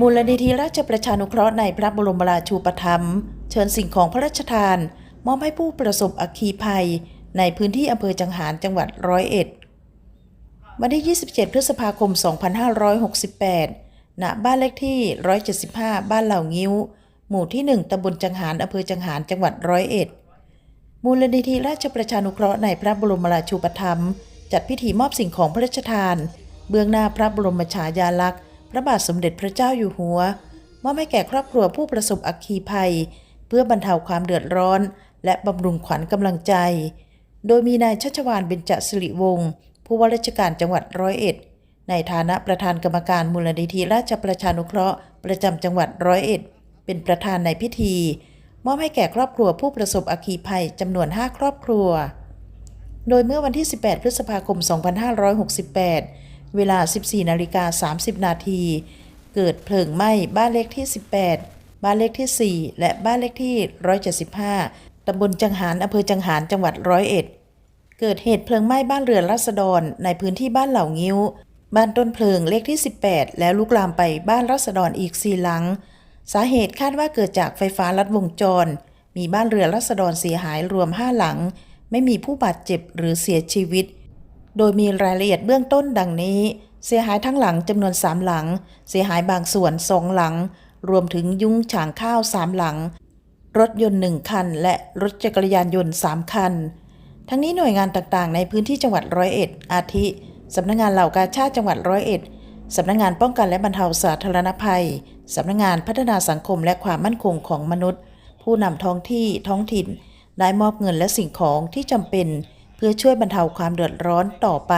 มูลนิธิราชประชานุเคราะห์ในพระบรมราชูปถัมภ์เชิญสิ่งของพระราชทาน มอบให้ผู้ประสบอัคคีภัย ในพื้นที่อำเภอจังหารจังหวัดร้อยเอ็ดวันที่ 27 พฤษภาคม 2568 ณ บ้านเลขที่ 175 บ้านเหล่างิ้ว หมู่ที่ 1ตำบลจังหารอำเภอจังหารจังหวัดร้อยเอ็ด มูลนิธิราชประชานุเคราะห์ในพระบรมราชูปถัมภ์จัดพิธีมอบสิ่งของพระราชทาน เบื้องหน้าพระบรมฉายาลักษณ์ พระบาทสมเด็จพระเจ้าอยู่หัวมอบให้แก่ครอบครัวผู้ประสบอัคคีภัย เพื่อบรรเทาความเดือดร้อน และบำรุงขวัญกำลังใจ โดยมีนายชัชวานเบญจสิริวงศ์ผู้ว่าราชการจังหวัดร้อยเอ็ด ในฐานะประธานกรรมการมูลนิธิราชประชานุเคราะห์ประจำจังหวัดร้อยเอ็ด เป็นประธานในพิธี มอบให้แก่ครอบครัวผู้ประสบอัคคีภัยจำนวน 5 ครอบครัว โดยเมื่อวันที่ 18 พฤษภาคม 2568 เวลา 14นาฬิกา30 นาที เกิดเพลิงไหม้บ้านเลขที่ 18 บ้านเลขที่ 4 และบ้านเลขที่ 175 ตำบลจังหารอำเภอจังหารจังหวัดร้อยเอ็ด เกิดเหตุเพลิงไหม้บ้านเรือนราษฎรในพื้นที่บ้านเหล่างิ้ว บ้านต้นเพลิงเลขที่ 18 แล้วลุกลามไปบ้านราษฎรอีกสี่หลัง สาเหตุคาดว่าเกิดจากไฟฟ้าลัดวงจร มีบ้านเรือนราษฎรเสียหายรวม5หลัง ไม่มีผู้บาดเจ็บหรือเสียชีวิต โดยมีรายละเอียดเบื้องต้นดังนี้ เสียหายทั้งหลังจำนวน 3 หลัง เสียหายบางส่วน 2 หลัง รวมถึงยุ้งฉางข้าว 3 หลัง รถยนต์ 1 คัน และรถจักรยานยนต์ 3 คัน ทั้งนี้หน่วยงานต่างๆ ในพื้นที่จังหวัดร้อยเอ็ด อาทิ สำนักงานเหล่ากาชาติจังหวัดร้อยเอ็ดสำนักงานป้องกันและบรรเทาสาธารณภัย สำนักงานพัฒนาสังคมและความมั่นคงของมนุษย์ ผู้นำท้องที่ท้องถิ่น ได้มอบเงินและสิ่งของที่จำเป็น เพื่อช่วยบรรเทาความเดือดร้อนต่อไป